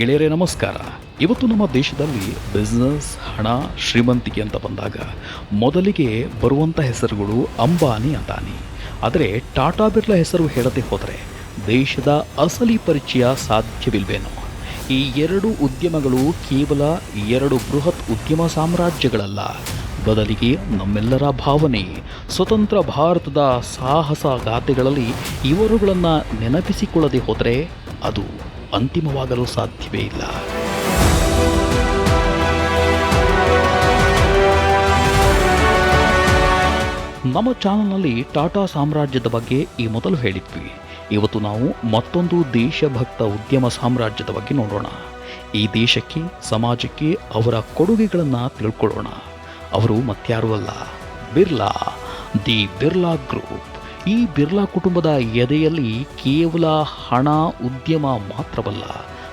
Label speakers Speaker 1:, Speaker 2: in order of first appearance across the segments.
Speaker 1: ಗೆಳೆಯರೇ, ನಮಸ್ಕಾರ. ಇವತ್ತು ನಮ್ಮ ದೇಶದಲ್ಲಿ ಬಿಸ್ನೆಸ್ ಹಣ, ಶ್ರೀಮಂತಿಕೆ ಅಂತ ಬಂದಾಗ ಮೊದಲಿಗೆ ಬರುವಂಥ ಹೆಸರುಗಳು ಅಂಬಾನಿ ಅದಾನಿ ಆದರೆ ಟಾಟಾ ಬಿರ್ಲಾ ಹೆಸರು ಹೇಳದೆ ಹೋದರೆ ದೇಶದ ಅಸಲಿ ಪರಿಚಯ ಸಾಧ್ಯವಿಲ್ವೇನೋ? ಈ ಎರಡು ಉದ್ಯಮಗಳು ಕೇವಲ ಎರಡು ಬೃಹತ್ ಉದ್ಯಮ ಸಾಮ್ರಾಜ್ಯಗಳಲ್ಲ. ಬದಲಿಗೆ ನಮ್ಮೆಲ್ಲರ ಭಾವನೆ, ಸ್ವತಂತ್ರ ಭಾರತದ ಸಾಹಸ ಗಾಥೆಗಳಲ್ಲಿ ಇವರುಗಳನ್ನು ನೆನಪಿಸಿಕೊಳ್ಳದೆ ಹೋದರೆ ಅದು ಅಂತಿಮವಾಗಲು ಸಾಧ್ಯವೇ ಇಲ್ಲ. ನಮ್ಮ ಚಾನಲ್ನಲ್ಲಿ ಟಾಟಾ ಸಾಮ್ರಾಜ್ಯದ ಬಗ್ಗೆ ಈ ಮೊದಲು ಹೇಳಿದ್ವಿ. ಇವತ್ತು ನಾವು ಮತ್ತೊಂದು ದೇಶಭಕ್ತ ಉದ್ಯಮ ಸಾಮ್ರಾಜ್ಯದ ಬಗ್ಗೆ ನೋಡೋಣ. ಈ ದೇಶಕ್ಕೆ, ಸಮಾಜಕ್ಕೆ ಅವರ ಕೊಡುಗೆಗಳನ್ನು ತಿಳ್ಕೊಳ್ಳೋಣ. ಅವರು ಮತ್ಯಾರೂ ಅಲ್ಲ. Birla, the Birla group. ಈ ಬಿರ್ಲಾ ಕುಟುಂಬದ ಎದೆಯಲ್ಲಿ ಕೇವಲ ಹಣ, ಉದ್ಯಮ ಮಾತ್ರವಲ್ಲ,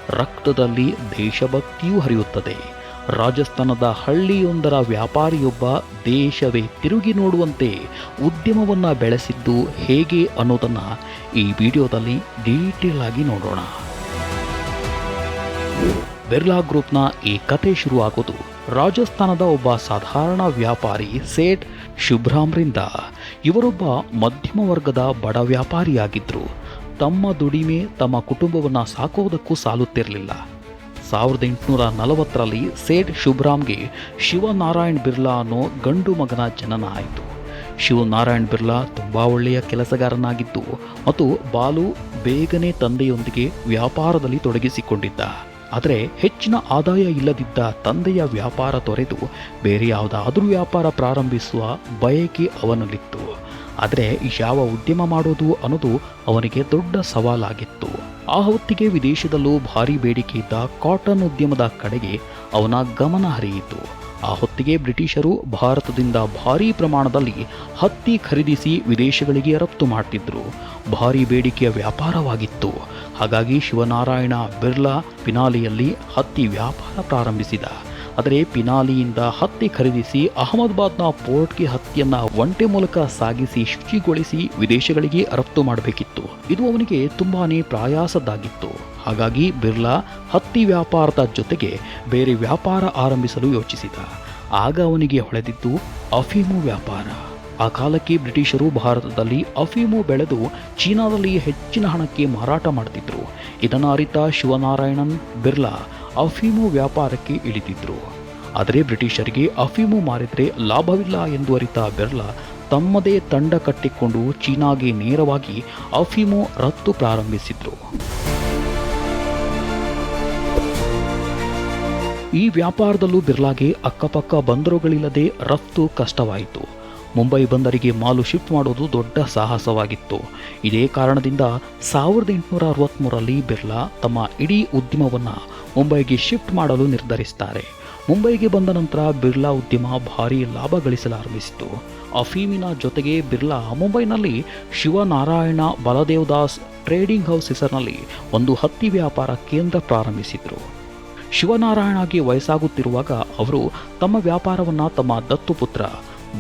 Speaker 1: ರಕ್ತದಲ್ಲಿ ದೇಶಭಕ್ತಿಯೂ ಹರಿಯುತ್ತದೆ. ರಾಜಸ್ಥಾನದ ಹಳ್ಳಿಯೊಂದರ ವ್ಯಾಪಾರಿಯೊಬ್ಬ ದೇಶವೇ ತಿರುಗಿ ನೋಡುವಂತೆ ಉದ್ಯಮವನ್ನು ಬೆಳೆಸಿದ್ದು ಹೇಗೆ ಅನ್ನೋದನ್ನು ಈ ವಿಡಿಯೋದಲ್ಲಿ ಡೀಟೇಲ್ ಆಗಿ ನೋಡೋಣ. ಬಿರ್ಲಾ ಗ್ರೂಪ್ನ ಈ ಕತೆ ಶುರುವಾಗೋದು ರಾಜಸ್ಥಾನದ ಒಬ್ಬ ಸಾಧಾರಣ ವ್ಯಾಪಾರಿ ಸೇಠ್ ಶುಭ್ರಾಮ್ರಿಂದ ಇವರೊಬ್ಬ ಮಧ್ಯಮ ವರ್ಗದ ಬಡ ವ್ಯಾಪಾರಿಯಾಗಿದ್ದರು ತಮ್ಮ ದುಡಿಮೆ, ತಮ್ಮ ಕುಟುಂಬವನ್ನು ಸಾಕೋದಕ್ಕೂ ಸಾಲುತ್ತಿರಲಿಲ್ಲ. ಸಾವಿರದ ಎಂಟುನೂರ ನಲವತ್ತರಲ್ಲಿ ಸೇಠ್ ಶುಭ್ರಾಮ್ಗೆ ಶಿವನಾರಾಯಣ್ ಬಿರ್ಲಾ ಅನ್ನೋ ಗಂಡು ಮಗನ ಜನನ ಆಯಿತು. ಶಿವನಾರಾಯಣ್ ಬಿರ್ಲಾ ತುಂಬ ಒಳ್ಳೆಯ ಕೆಲಸಗಾರನಾಗಿದ್ದು, ಮತ್ತು ಬಾಲು ಬೇಗನೆ ತಂದೆಯೊಂದಿಗೆ ವ್ಯಾಪಾರದಲ್ಲಿ ತೊಡಗಿಸಿಕೊಂಡಿದ್ದ. ಆದರೆ ಹೆಚ್ಚಿನ ಆದಾಯ ಇಲ್ಲದಿದ್ದ ತಂದೆಯ ವ್ಯಾಪಾರ ತೊರೆದು ಬೇರೆ ಯಾವುದಾದರೂ ವ್ಯಾಪಾರ ಪ್ರಾರಂಭಿಸುವ ಬಯಕೆ ಅವನಲ್ಲಿತ್ತು. ಆದರೆ ಯಾವ ಉದ್ಯಮ ಮಾಡೋದು ಅನ್ನೋದು ಅವನಿಗೆ ದೊಡ್ಡ ಸವಾಲಾಗಿತ್ತು. ಆ ಹೊತ್ತಿಗೆ ವಿದೇಶದಲ್ಲೂ ಭಾರಿ ಬೇಡಿಕೆ ಇದ್ದ ಕಾಟನ್ ಉದ್ಯಮದ ಕಡೆಗೆ ಅವನ ಗಮನ ಹರಿಯಿತು. ಆ ಹೊತ್ತಿಗೆ ಬ್ರಿಟಿಷರು ಭಾರತದಿಂದ ಭಾರೀ ಪ್ರಮಾಣದಲ್ಲಿ ಹತ್ತಿ ಖರೀದಿಸಿ ವಿದೇಶಗಳಿಗೆ ರಫ್ತು ಮಾಡ್ತಿದ್ರು. ಭಾರೀ ಬೇಡಿಕೆಯ ವ್ಯಾಪಾರವಾಗಿತ್ತು. ಹಾಗಾಗಿ ಶಿವನಾರಾಯಣ ಬಿರ್ಲಾ ಪಿನಾಲಿಯಲ್ಲಿ ಹತ್ತಿ ವ್ಯಾಪಾರ ಪ್ರಾರಂಭಿಸಿದ. ಆದರೆ ಪಿನಾಲಿಯಿಂದ ಹತ್ತಿ ಖರೀದಿಸಿ ಅಹಮದಾಬಾದ್ನ ಪೋರ್ಟ್ಗೆ ಹತ್ತಿಯನ್ನ ಒಂಟೆ ಮೂಲಕ ಸಾಗಿಸಿ ಶುಚಿಗೊಳಿಸಿ ವಿದೇಶಗಳಿಗೆ ರಫ್ತು ಮಾಡಬೇಕಿತ್ತು. ಇದು ಅವನಿಗೆ ತುಂಬಾನೇ ಪ್ರಯಾಸದ್ದಾಗಿತ್ತು. ಹಾಗಾಗಿ ಬಿರ್ಲಾ ಹತ್ತಿ ವ್ಯಾಪಾರದ ಜೊತೆಗೆ ಬೇರೆ ವ್ಯಾಪಾರ ಆರಂಭಿಸಲು ಯೋಚಿಸಿದ. ಆಗ ಅವನಿಗೆ ಹೊಳೆದಿದ್ದು ಅಫೀಮು ವ್ಯಾಪಾರ. ಆ ಕಾಲಕ್ಕೆ ಬ್ರಿಟಿಷರು ಭಾರತದಲ್ಲಿ ಅಫೀಮು ಬೆಳೆದು ಚೀನಾದಲ್ಲಿ ಹೆಚ್ಚಿನ ಹಣಕ್ಕೆ ಮಾರಾಟ ಮಾಡುತ್ತಿದ್ದರು ಇದನ್ನು ಅರಿತ ಶಿವನಾರಾಯಣನ್ ಬಿರ್ಲಾ ಅಫೀಮು ವ್ಯಾಪಾರಕ್ಕೆ ಇಳಿದಿದ್ರು. ಆದರೆ ಬ್ರಿಟಿಷರಿಗೆ ಅಫೀಮು ಮಾರಿದರೆ ಲಾಭವಿಲ್ಲ ಎಂದು ಅರಿತ ಬಿರ್ಲಾ ತಮ್ಮದೇ ತಂಡ ಕಟ್ಟಿಕೊಂಡು ಚೀನಾಗೆ ನೇರವಾಗಿ ಅಫೀಮು ರಫ್ತು ಪ್ರಾರಂಭಿಸಿದ್ರು. ಈ ವ್ಯಾಪಾರದಲ್ಲೂ ಬಿರ್ಲಾಗೆ ಅಕ್ಕಪಕ್ಕ ಬಂದರುಗಳಿಲ್ಲದೆ ರಫ್ತು ಕಷ್ಟವಾಯಿತು. ಮುಂಬೈ ಬಂದರಿಗೆ ಮಾಲು ಶಿಫ್ಟ್ ಮಾಡೋದು ದೊಡ್ಡ ಸಾಹಸವಾಗಿತ್ತು. ಇದೇ ಕಾರಣದಿಂದ ಸಾವಿರದ ಎಂಟುನೂರ ಅರವತ್ತ್ಮೂರರಲ್ಲಿ ಬಿರ್ಲಾ ತಮ್ಮ ಇಡೀ ಉದ್ಯಮವನ್ನು ಮುಂಬೈಗೆ ಶಿಫ್ಟ್ ಮಾಡಲು ನಿರ್ಧರಿಸ್ತಾರೆ. ಮುಂಬೈಗೆ ಬಂದ ನಂತರ ಬಿರ್ಲಾ ಉದ್ಯಮ ಭಾರೀ ಲಾಭ ಗಳಿಸಲಾರಂಭಿಸಿತು. ಅಫೀಮಿನ ಜೊತೆಗೆ ಬಿರ್ಲಾ ಮುಂಬೈನಲ್ಲಿ ಶಿವನಾರಾಯಣ ಬಲದೇವದಾಸ್ ಟ್ರೇಡಿಂಗ್ ಹೌಸ್ ಹೆಸರಿನಲ್ಲಿ ಒಂದು ಹತ್ತಿ ವ್ಯಾಪಾರ ಕೇಂದ್ರ ಪ್ರಾರಂಭಿಸಿದರು. ಶಿವನಾರಾಯಣಗೆ ವಯಸ್ಸಾಗುತ್ತಿರುವಾಗ ಅವರು ತಮ್ಮ ವ್ಯಾಪಾರವನ್ನು ತಮ್ಮ ದತ್ತು ಪುತ್ರ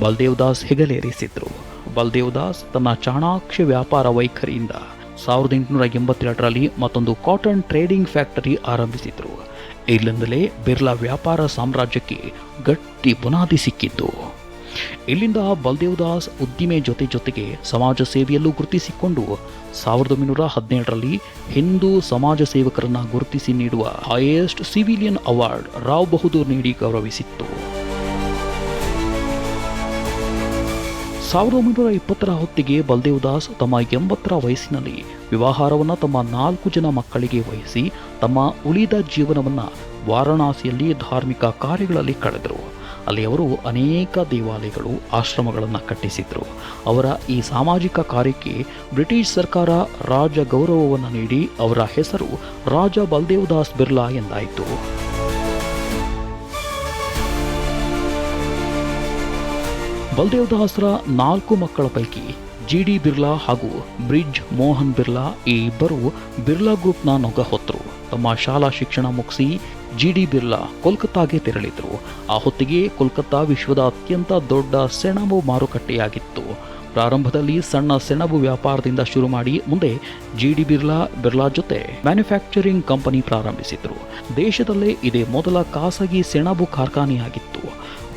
Speaker 1: ಬಲ್ದೇವ್ದಾಸ್ ಹೆಗಲೇರಿಸಿದ್ರು. ಬಲ್ದೇವ್ದಾಸ್ ತನ್ನ ಚಾಣಾಕ್ಷ ವ್ಯಾಪಾರ ವೈಖರಿಯಿಂದ ಸಾವಿರದ ಎಂಟುನೂರ ಎಂಬತ್ತೆರಡರಲ್ಲಿ ಮತ್ತೊಂದು ಕಾಟನ್ ಟ್ರೇಡಿಂಗ್ ಫ್ಯಾಕ್ಟರಿ ಆರಂಭಿಸಿದ್ರು. ಇಲ್ಲಿಂದಲೇ ಬಿರ್ಲಾ ವ್ಯಾಪಾರ ಸಾಮ್ರಾಜ್ಯಕ್ಕೆ ಗಟ್ಟಿ ಬುನಾದಿ ಸಿಕ್ಕಿತ್ತು. ಇಲ್ಲಿಂದ ಬಲ್ದೇವ್ದಾಸ್ ಉದ್ದಿಮೆ ಜೊತೆ ಜೊತೆಗೆ ಸಮಾಜ ಸೇವೆಯಲ್ಲೂ ಗುರುತಿಸಿಕೊಂಡು ಸಾವಿರದ ಒಂಬೈನೂರ ಹದಿನೇಳರಲ್ಲಿ ಹಿಂದೂ ಸಮಾಜ ಸೇವಕರನ್ನ ಗುರುತಿಸಿ ನೀಡುವ highest civilian award Rao Bahadur ನೀಡಿ ಗೌರವಿಸಿತ್ತು. ಸಾವಿರದ ಒಂಬೈನೂರ ಇಪ್ಪತ್ತರ ಹೊತ್ತಿಗೆ ಬಲ್ದೇವ್ದಾಸ್ ತಮ್ಮ ಎಂಬತ್ತರ ವಯಸ್ಸಿನಲ್ಲಿ ವಿವಾಹಾರವನ್ನು ತಮ್ಮ ನಾಲ್ಕು ಜನ ಮಕ್ಕಳಿಗೆ ವಹಿಸಿ ತಮ್ಮ ಉಳಿದ ಜೀವನವನ್ನು ವಾರಣಾಸಿಯಲ್ಲಿ ಧಾರ್ಮಿಕ ಕಾರ್ಯಗಳಲ್ಲಿ ಕಳೆದರು. ಅಲ್ಲಿ ಅವರು ಅನೇಕ ದೇವಾಲಯಗಳು, ಆಶ್ರಮಗಳನ್ನು ಕಟ್ಟಿಸಿದರು. ಅವರ ಈ ಸಾಮಾಜಿಕ ಕಾರ್ಯಕ್ಕೆ ಬ್ರಿಟಿಷ್ ಸರ್ಕಾರ ರಾಜ ಗೌರವವನ್ನು ನೀಡಿ ಅವರ ಹೆಸರು ರಾಜ ಬಲ್ದೇವ್ದಾಸ್ ಬಿರ್ಲಾ ಎಂದಾಯಿತು. ಬಲ್ದೇವ್ದಾಸ್ರ ನಾಲ್ಕು ಮಕ್ಕಳ ಪೈಕಿ ಜಿ ಡಿ ಬಿರ್ಲಾ ಹಾಗೂ ಬ್ರಿಜ್ ಮೋಹನ್ ಬಿರ್ಲಾ ಈ ಇಬ್ಬರು ಬಿರ್ಲಾ ಗ್ರೂಪ್ನ ನೊಗ ಹೊತ್ತರು ತಮ್ಮ ಶಾಲಾ ಶಿಕ್ಷಣ ಮುಗಿಸಿ ಜಿ ಡಿ ಬಿರ್ಲಾ ಕೋಲ್ಕತ್ತಾಗೆ ತೆರಳಿದರು. ಆ ಹೊತ್ತಿಗೆ ಕೋಲ್ಕತ್ತಾ ವಿಶ್ವದ ಅತ್ಯಂತ ದೊಡ್ಡ ಸೆಣಬು ಮಾರುಕಟ್ಟೆಯಾಗಿತ್ತು. ಪ್ರಾರಂಭದಲ್ಲಿ ಸಣ್ಣ ಸೆಣಬು ವ್ಯಾಪಾರದಿಂದ ಶುರು ಮಾಡಿ ಮುಂದೆ ಜಿ ಡಿ ಬಿರ್ಲಾ ಬಿರ್ಲಾ ಜೊತೆ ಮ್ಯಾನುಫ್ಯಾಕ್ಚರಿಂಗ್ ಕಂಪನಿ ಪ್ರಾರಂಭಿಸಿದರು. ದೇಶದಲ್ಲೇ ಇದೇ ಮೊದಲ ಖಾಸಗಿ ಸೆಣಬು ಕಾರ್ಖಾನೆಯಾಗಿತ್ತು.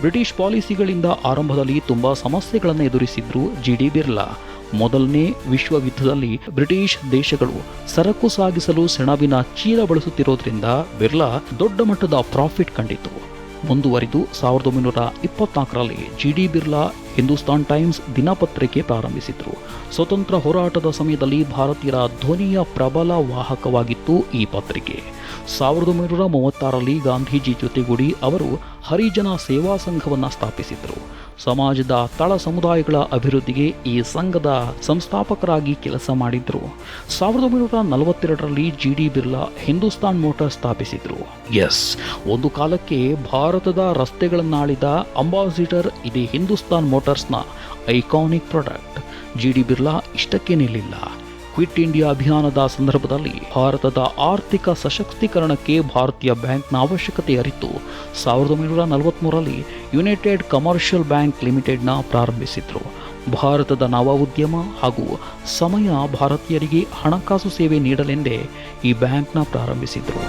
Speaker 1: ಬ್ರಿಟಿಷ್ ಪಾಲಿಸಿಗಳಿಂದ ಆರಂಭದಲ್ಲಿ ತುಂಬ ಸಮಸ್ಯೆಗಳನ್ನು ಎದುರಿಸಿದ್ರು ಜಿ ಡಿ ಬಿರ್ಲಾ. ಮೊದಲನೇ ವಿಶ್ವ ಯುದ್ಧದಲ್ಲಿ ಬ್ರಿಟಿಷ್ ದೇಶಗಳು ಸರಕು ಸಾಗಿಸಲು ಸೆಣಬಿನ ಚೀಲ ಬಳಸುತ್ತಿರೋದ್ರಿಂದ ಬಿರ್ಲಾ ದೊಡ್ಡ ಮಟ್ಟದ ಪ್ರಾಫಿಟ್ ಕಂಡಿತು ಮುಂದುವರಿದು ಸಾವಿರದ ಒಂಬೈನೂರ ಇಪ್ಪತ್ನಾಲ್ಕರಲ್ಲಿ G D Birla Hindustan Times ದಿನಪತ್ರಿಕೆ ಪ್ರಾರಂಭಿಸಿದರು. ಸ್ವತಂತ್ರ ಹೋರಾಟದ ಸಮಯದಲ್ಲಿ ಭಾರತೀಯರ ಧ್ವನಿಯ ಪ್ರಬಲ ವಾಹಕವಾಗಿತ್ತು ಈ ಪತ್ರಿಕೆ. ಸಾವಿರದ ಒಂಬೈನೂರ ಮೂವತ್ತಾರರಲ್ಲಿ ಗಾಂಧೀಜಿ ಜೊತೆಗೂಡಿ ಅವರು ಹರಿಜನ ಸೇವಾ ಸಂಘವನ್ನು ಸ್ಥಾಪಿಸಿದರು. ಸಮಾಜದ ತಳ ಸಮುದಾಯಗಳ ಅಭಿವೃದ್ಧಿಗೆ ಈ ಸಂಘದ ಸಂಸ್ಥಾಪಕರಾಗಿ ಕೆಲಸ ಮಾಡಿದ್ರು. ಸಾವಿರದ ಒಂಬೈನೂರ ನಲವತ್ತೆರಡರಲ್ಲಿ G D Birla Hindustan motor ಸ್ಥಾಪಿಸಿದ್ರು. ಎಸ್, ಒಂದು ಕಾಲಕ್ಕೆ ಭಾರತದ ರಸ್ತೆಗಳನ್ನಾಳಿದ ಅಂಬಾಸಿಡರ್ ಇದೇ Hindustan ಮೋಟಾರ್ಸ್ನ iconic product. G D Birla ಇಷ್ಟಕ್ಕೆ ನಿಲ್ಲಿಲ್ಲ. ಕ್ವಿಟ್ ಇಂಡಿಯಾ ಅಭಿಯಾನದ ಸಂದರ್ಭದಲ್ಲಿ ಭಾರತದ ಆರ್ಥಿಕ ಸಶಕ್ತೀಕರಣಕ್ಕೆ ಭಾರತೀಯ ಬ್ಯಾಂಕ್ನ ಅವಶ್ಯಕತೆ ಅರಿತು. ಸಾವಿರದ ಒಂಬೈನೂರ ನಲವತ್ತ್ಮೂರರಲ್ಲಿ ಯುನೈಟೆಡ್ ಕಮರ್ಷಿಯಲ್ ಬ್ಯಾಂಕ್ ಲಿಮಿಟೆಡ್ನ ಪ್ರಾರಂಭಿಸಿದ್ರು. ಭಾರತದ ನವ ಉದ್ಯಮ ಹಾಗೂ ಸಮಯ ಭಾರತೀಯರಿಗೆ ಹಣಕಾಸು ಸೇವೆ ನೀಡಲೆಂದೇ ಈ ಬ್ಯಾಂಕ್ನ ಪ್ರಾರಂಭಿಸಿದ್ರು.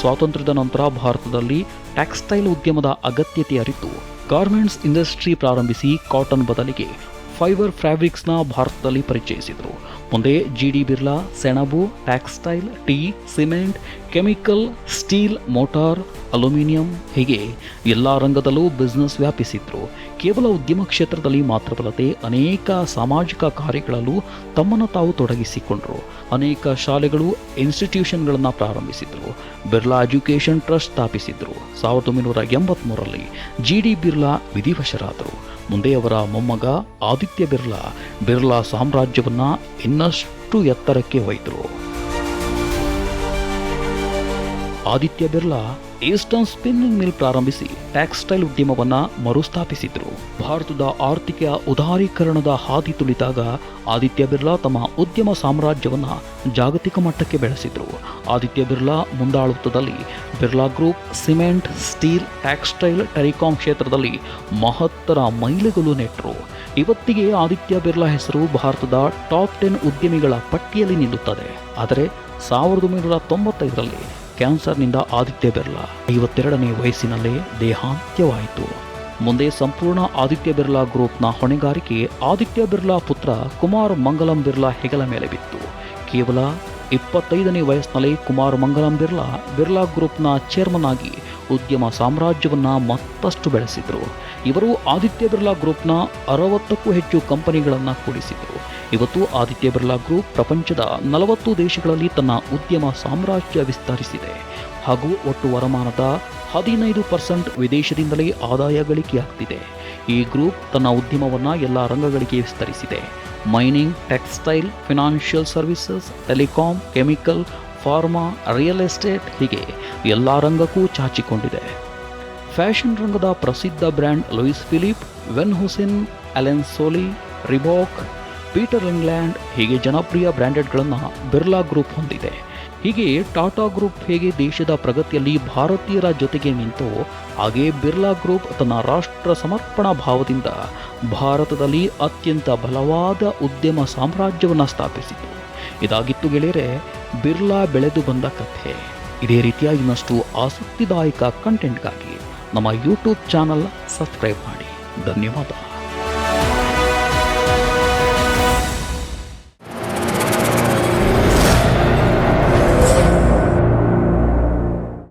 Speaker 1: ಸ್ವಾತಂತ್ರ್ಯದ ನಂತರ ಭಾರತದಲ್ಲಿ ಟೆಕ್ಸ್ಟೈಲ್ ಉದ್ಯಮದ ಅಗತ್ಯತೆ ಅರಿತು. ಗಾರ್ಮೆಂಟ್ಸ್ ಇಂಡಸ್ಟ್ರಿ ಪ್ರಾರಂಭಿಸಿ ಕಾಟನ್ ಬದಲಿಗೆ ಫೈಬರ್ ಫ್ಯಾಬ್ರಿಕ್ಸ್ನ ಭಾರತದಲ್ಲಿ ಪರಿಚಯಿಸಿದರು. ಮುಂದೆ ಜಿ ಡಿ ಬಿರ್ಲಾ ಸೆಣಬು textile tea cement chemical, steel, motor, aluminium ಹೀಗೆ ಎಲ್ಲ ರಂಗದಲ್ಲೂ ಬಿಸ್ನೆಸ್ ವ್ಯಾಪಿಸಿದ್ರು. ಕೇವಲ ಉದ್ಯಮ ಕ್ಷೇತ್ರದಲ್ಲಿ ಮಾತ್ರವಲ್ಲದೆ ಅನೇಕ ಸಾಮಾಜಿಕ ಕಾರ್ಯಗಳಲ್ಲೂ ತಮ್ಮನ್ನು ತಾವು ತೊಡಗಿಸಿಕೊಂಡರು. ಅನೇಕ ಶಾಲೆಗಳು ಇನ್ಸ್ಟಿಟ್ಯೂಷನ್ಗಳನ್ನು ಪ್ರಾರಂಭಿಸಿದರು. ಬಿರ್ಲಾ ಎಜುಕೇಷನ್ ಟ್ರಸ್ಟ್ ಸ್ಥಾಪಿಸಿದ್ರು. ಸಾವಿರದ ಒಂಬೈನೂರ ಎಂಬತ್ಮೂರರಲ್ಲಿ ಜಿ ಡಿ ಬಿರ್ಲಾ ವಿಧಿವಶರಾದರು. ಮುಂದೆ ಅವರ ಮೊಮ್ಮಗ ಆದಿತ್ಯ ಬಿರ್ಲಾ ಬಿರ್ಲಾ ಸಾಮ್ರಾಜ್ಯವನ್ನು ಇನ್ನಷ್ಟು ಎತ್ತರಕ್ಕೆ ಒಯ್ದರು. Aditya Birla eastern spinning mill ಪ್ರಾರಂಭಿಸಿ ಟೆಕ್ಸ್ಟೈಲ್ ಉದ್ಯಮವನ್ನ ಮರುಸ್ಥಾಪಿಸಿದ್ರು. ಭಾರತದ ಆರ್ಥಿಕ ಉದಾರೀಕರಣದ ಹಾದಿ ತುಳಿದಾಗ ಆದಿತ್ಯ ಬಿರ್ಲಾ ತಮ್ಮ ಉದ್ಯಮ ಸಾಮ್ರಾಜ್ಯವನ್ನ ಜಾಗತಿಕ ಮಟ್ಟಕ್ಕೆ ಬೆಳೆಸಿದ್ರು. Aditya Birla ಮುಂದಾಳುತ್ವದಲ್ಲಿ Birla group cement, steel, textile, telecom ಕ್ಷೇತ್ರದಲ್ಲಿ ಮಹತ್ತರ ಮೈಲಿಗಳು ನೆಟ್ಟರು ಇವತ್ತಿಗೆ ಆದಿತ್ಯ ಬಿರ್ಲಾ ಹೆಸರು ಭಾರತದ ಟಾಪ್ ಟೆನ್ ಉದ್ಯಮಿಗಳ ಪಟ್ಟಿಯಲ್ಲಿ ನಿಲ್ಲುತ್ತದೆ. ಆದರೆ ಸಾವಿರದ ಒಂಬೈನೂರ ತೊಂಬತ್ತೈದರಲ್ಲಿ ಕ್ಯಾನ್ಸರ್ನಿಂದ ಆದಿತ್ಯ ಬಿರ್ಲಾ. ಐವತ್ತೆರಡನೇ ವಯಸ್ಸಿನಲ್ಲೇ ದೇಹಾಂತ್ಯವಾಯಿತು. ಮುಂದೆ ಸಂಪೂರ್ಣ ಆದಿತ್ಯ ಬಿರ್ಲಾ ಗ್ರೂಪ್ನ ಹೊಣೆಗಾರಿಕೆ ಆದಿತ್ಯ ಬಿರ್ಲಾ ಪುತ್ರ ಕುಮಾರ್ ಮಂಗಲಂ ಬಿರ್ಲಾ ಹೆಗಲ ಮೇಲೆ ಬಿತ್ತು. ಕೇವಲ ಇಪ್ಪತ್ತೈದನೇ ವಯಸ್ಸಿನಲ್ಲಿ ಕುಮಾರ್ ಮಂಗಲಂ ಬಿರ್ಲಾ ಬಿರ್ಲಾ ಗ್ರೂಪ್ನ ಚೇರ್ಮನ್ ಆಗಿ ಉದ್ಯಮ ಸಾಮ್ರಾಜ್ಯವನ್ನು ಮತ್ತಷ್ಟು ಬೆಳೆಸಿದರು. ಇವರು ಆದಿತ್ಯ ಬಿರ್ಲಾ ಗ್ರೂಪ್ನ ಅರವತ್ತಕ್ಕೂ ಹೆಚ್ಚು ಕಂಪನಿಗಳನ್ನು ಕೂಡಿಸಿದರು. ಇವತ್ತು ಆದಿತ್ಯ ಬಿರ್ಲಾ ಗ್ರೂಪ್ ಪ್ರಪಂಚದ ನಲವತ್ತು ದೇಶಗಳಲ್ಲಿ ತನ್ನ ಉದ್ಯಮ ಸಾಮ್ರಾಜ್ಯ ವಿಸ್ತರಿಸಿದೆ ಹಾಗೂ ಒಟ್ಟು ವರಮಾನದ ಹದಿನೈದು ಪರ್ಸೆಂಟ್ ವಿದೇಶದಿಂದಲೇ ಆದಾಯ ಗಳಿಕೆಯಾಗ್ತಿದೆ. ಈ ಗ್ರೂಪ್ ತನ್ನ ಉದ್ಯಮವನ್ನು ಎಲ್ಲ ರಂಗಗಳಿಗೆ ವಿಸ್ತರಿಸಿದೆ. Mining, textile, financial services, telecom, chemical, pharma, real estate ಹೀಗೆ ಎಲ್ಲ ರಂಗಕ್ಕೂ ಚಾಚಿಕೊಂಡಿದೆ. ಫ್ಯಾಷನ್ ರಂಗದ ಪ್ರಸಿದ್ಧ brand Louis Philippe, Van Heusen Allen Solly Reebok Peter England ಹೀಗೆ ಜನಪ್ರಿಯ ಬ್ರ್ಯಾಂಡೆಡ್ಗಳನ್ನು ಬಿರ್ಲಾ ಗ್ರೂಪ್ ಹೊಂದಿದೆ. ಹೀಗೆ ಟಾಟಾ ಗ್ರೂಪ್ ಹೇಗೆ ದೇಶದ ಪ್ರಗತಿಯಲ್ಲಿ ಭಾರತೀಯರ ಜೊತೆಗೆ ನಿಂತು, ಹಾಗೆ ಬಿರ್ಲಾ ಗ್ರೂಪ್ ತನ್ನ ರಾಷ್ಟ್ರ ಸಮರ್ಪಣಾ ಭಾವದಿಂದ ಭಾರತದಲ್ಲಿ ಅತ್ಯಂತ ಬಲವಾದ ಉದ್ಯಮ ಸಾಮ್ರಾಜ್ಯವನ್ನು ಸ್ಥಾಪಿಸಿತು. ಇದಾಗಿತ್ತು ಗೆಳೆಯರೆ, ಬಿರ್ಲಾ ಬೆಳೆದು ಬಂದ ಕಥೆ. ಇದೇ ರೀತಿಯ ಇನ್ನಷ್ಟು ಆಸಕ್ತಿದಾಯಕ ಕಂಟೆಂಟ್ಗಾಗಿ ನಮ್ಮ ಯೂಟ್ಯೂಬ್ ಚಾನಲ್ ಸಬ್ಸ್ಕ್ರೈಬ್ ಮಾಡಿ. ಧನ್ಯವಾದ.